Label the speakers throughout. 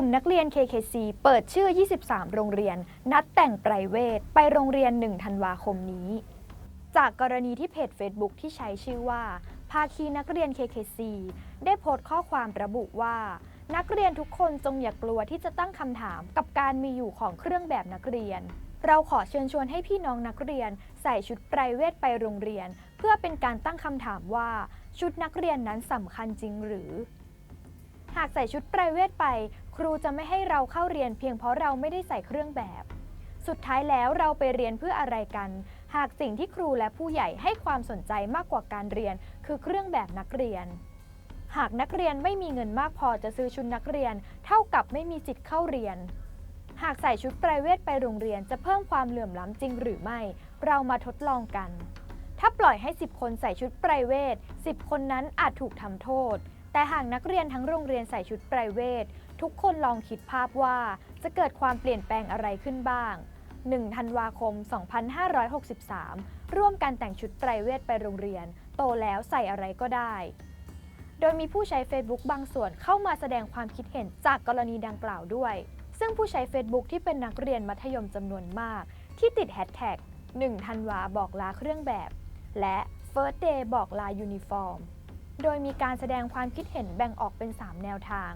Speaker 1: ลุ่มนักเรียน KKC เปิดชื่อ 23 โรงเรียน นัดแต่งไพรเวท ไปโรงเรียน 1 ธันวาคมนี้ จากกรณีที่เพจ Facebook ที่ใช้ชื่อว่า ภาคีนักเรียน KKC ได้โพสต์ข้อความระบุว่า นักเรียนทุกคนจงอย่ากกลัวที่จะตั้งคำถามกับการมีอยู่ของเครื่องแบบนักเรียน เราขอเชิญชวนให้พี่น้องนักเรียน ใส่ชุดไพรเวทไปโรงเรียน เพื่อเป็นการตั้งคำถามว่า ชุดนักเรียนนั้นสำคัญจริงหรือหากใส่ชุดไพรเวทไป รูจะไม่ให้เราเข้าเรียนเพียงเพราะเราไม่ได้ใส่เครื่องแบบ สุดท้ายแล้วเราไปเรียนเพื่ออะไรกัน หากสิ่งที่ครูและผู้ใหญ่ให้ความสนใจมากกว่าการเรียน คือเครื่องแบบนักเรียน หากนักเรียนไม่มีเงินมากพอจะซื้อชุดนักเรียน เท่ากับไม่มีสิทธิ์เข้าเรียน หากใส่ชุดไพรเวทไปโรงเรียนจะเพิ่มความเหลื่อมล้ำจริงหรือไม่ เรามาทดลองกัน ถ้าปล่อยให้ 10 คนใส่ชุดไพรเวท10 คนนั้นอาจถูกทำโทษแต่หากนักเรียนทั้งโรงเรียนใส่ชุดไพรเวท ทุกคนลองคิดภาพว่าจะเกิดความเปลี่ยนแปลงอะไรขึ้นบ้าง 1 ธันวาคม 2563 ร่วมกันแต่งชุดไพรเวทไปโรงเรียน โตแล้วใส่อะไรก็ได้ โดยมีผู้ใช้ Facebook บางส่วนเข้ามาแสดงความคิดเห็นจากกรณีดังกล่าวด้วย ซึ่งผู้ใช้ Facebook ที่เป็นนักเรียนมัธยมจำนวนมาก ที่ติดแฮชแท็ก1ธันวาบอกลาเครื่องแบบ และ First Day บอกลายูนิฟอร์ม โดยมีการแสดงความคิดเห็นแบ่งออกเป็น 3 แนวทาง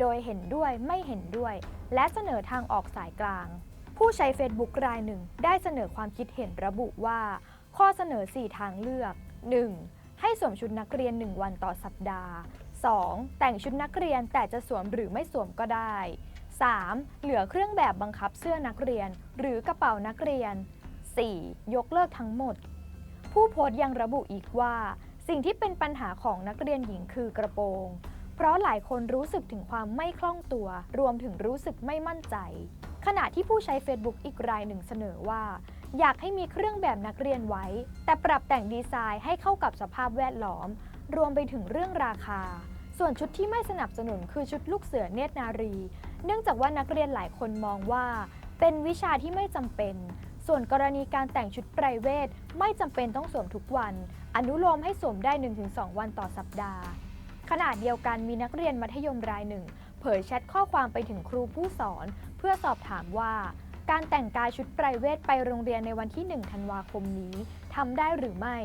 Speaker 1: โดยเห็นด้วยไม่เห็นด้วย และเสนอทางออกสายกลาง ผู้ใช้ Facebook รายหนึ่ง ได้เสนอความคิดเห็นระบุว่า ข้อเสนอ 4 ทางเลือก 1. ให้สวมชุดนักเรียน 1 วันต่อสัปดาห์ 2. แต่งชุดนักเรียนแต่จะสวมหรือไม่สวมก็ได้ 3. เหลือเครื่องแบบบังคับเสื้อนักเรียน หรือกระเป๋านักเรียน 4. ยกเลิกทั้งหมด ผู้โพสต์ยังระบุอีกว่า สิ่งที่เป็นปัญหาของนักเรียนหญิงคือกระโปรง เพราะหลายคนรู้สึกถึงความไม่คล่องตัว รวมถึงรู้สึกไม่มั่นใจ ขณะที่ผู้ใช้ Facebook อีกรายหนึ่งเสนอว่า อยากให้มีเครื่องแบบนักเรียนไว้ แต่ปรับแต่งดีไซน์ให้เข้ากับสภาพแวดล้อม รวมไปถึงเรื่องราคา ส่วนชุดที่ไม่สนับสนุนคือชุดลูกเสือเนตรนารี เนื่องจากว่านักเรียนหลายคนมองว่า เป็นวิชาที่ไม่จำเป็น ส่วนกรณีการแต่งชุดไพรเวทไม่จำเป็นต้องสวมทุกวัน อนุโลมให้สวมได้ 1-2 วันต่อสัปดาห์ ขณะเดียวกันมีนักเรียนมัธยมรายหนึ่ง เผยแชทข้อความไปถึงครูผู้สอน เพื่อสอบถามว่า การแต่งกายชุดไพรเวทไปโรงเรียนในวันที่ 1 ธันวาคมนี้ทำได้หรือไม่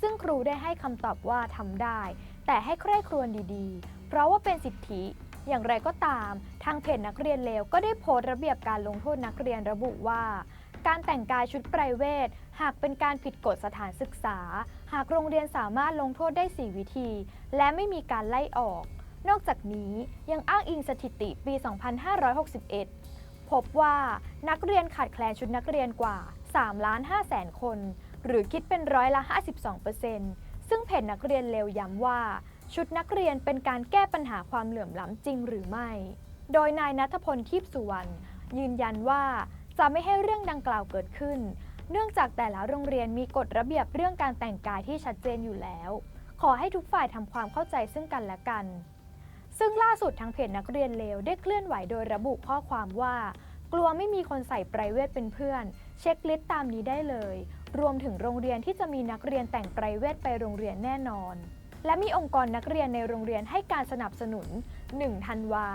Speaker 1: ซึ่งครูได้ให้คำตอบว่าทำได้ แต่ให้ใคร่ครวญดีๆ เพราะว่าเป็นสิทธิ อย่างไรก็ตาม ทางเพจนักเรียนเลวก็ได้โพสต์ระเบียบการลงโทษนักเรียนระบุว่า การแต่งกายชุดไพรเวท หากเป็นการผิดกฎสถานศึกษา หากโรงเรียนสามารถลงโทษได้ 4 วิธี และไม่มีการไล่ออก นอกจากนี้ยังอ้างอิงสถิติปี 2561 พบว่านักเรียนขาดแคลนชุดนักเรียนกว่า 3 ล้าน5แสนคน หรือคิดเป็นร้อยละ 52%ซึ่งเพจนักเรียนเลวย้ำว่า ชุดนักเรียนเป็นการแก้ปัญหาความเหลื่อมล้ำจริงหรือไม่ โดยนายนัทพล ทีพสุวรรณยืนยันว่า จะไม่ให้เรื่องดังกล่าวเกิดขึ้น เนื่องจากแต่ละโรงเรียนมีกฎระเบียบเรื่องการแต่งกายที่ชัดเจนอยู่แล้ว ขอให้ทุกฝ่ายทำความเข้าใจซึ่งกันและกัน ซึ่งล่าสุดทางเพจนักเรียนเลวได้เคลื่อนไหวโดยระบุข้อความว่า กลัวไม่มีคนใส่ไพรเวทเป็นเพื่อน เช็คลิสต์ตามนี้ได้เลย รวมถึงโรงเรียนที่จะมีนักเรียนแต่งไพรเวทไปโรงเรียนแน่นอนและมีองค์กรนักเรียนในโรงเรียนให้การสนับสนุน 1 ธันวา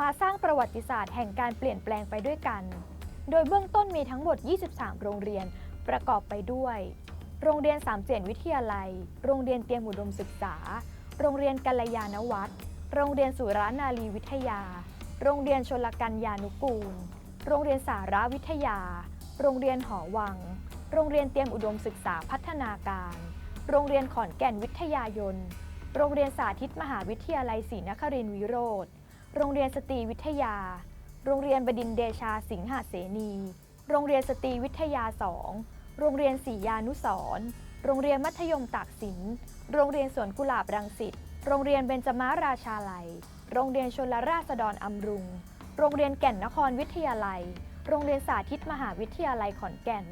Speaker 1: มาสร้างประวัติศาสตร์แห่งการเปลี่ยนแปลงไปด้วยกัน โดยเบื้องต้นมีทั้งหมด 23 โรงเรียน ประกอบไปด้วย โรงเรียนสามเสียนวิทยาลัย โรงเรียนเตรียมอุดมศึกษา โรงเรียนกัลยาณวัฒน์โรงเรียนสุรานารีวิทยา โรงเรียนชลกัญญานุกูล โรงเรียนสาราวิทยา โรงเรียนหอวัง โรงเรียนเตรียมอุดมศึกษาพัฒนาการ โรงเรียนขอนแก่นวิทยายน โรงเรียนสาธิตมหาวิทยาลัยศรีนครินทร์วิโรธ โรงเรียนสตรีวิทยา โรงเรียนบดินเดชาสิงหาเสนี โรงเรียนสตรีวิทยา 2 โรงเรียนศรียานุสรโรงเรียนมัธยมตากสิน โรงเรียนสวนกุหลาบรังสิต โรงเรียนเบญจมาราชาลัย โรงเรียนชนลราษฎรอำรุง โรงเรียนแก่นนครวิทยาลัย โรงเรียนสาธิตมหาวิทยาลัยขอนแก่น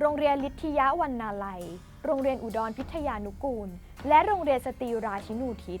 Speaker 1: โรงเรียนลิทธิยาวันนาลัย โรงเรียนอุดรพิทยานุกูล และโรงเรียนสตรีราชินูทิศ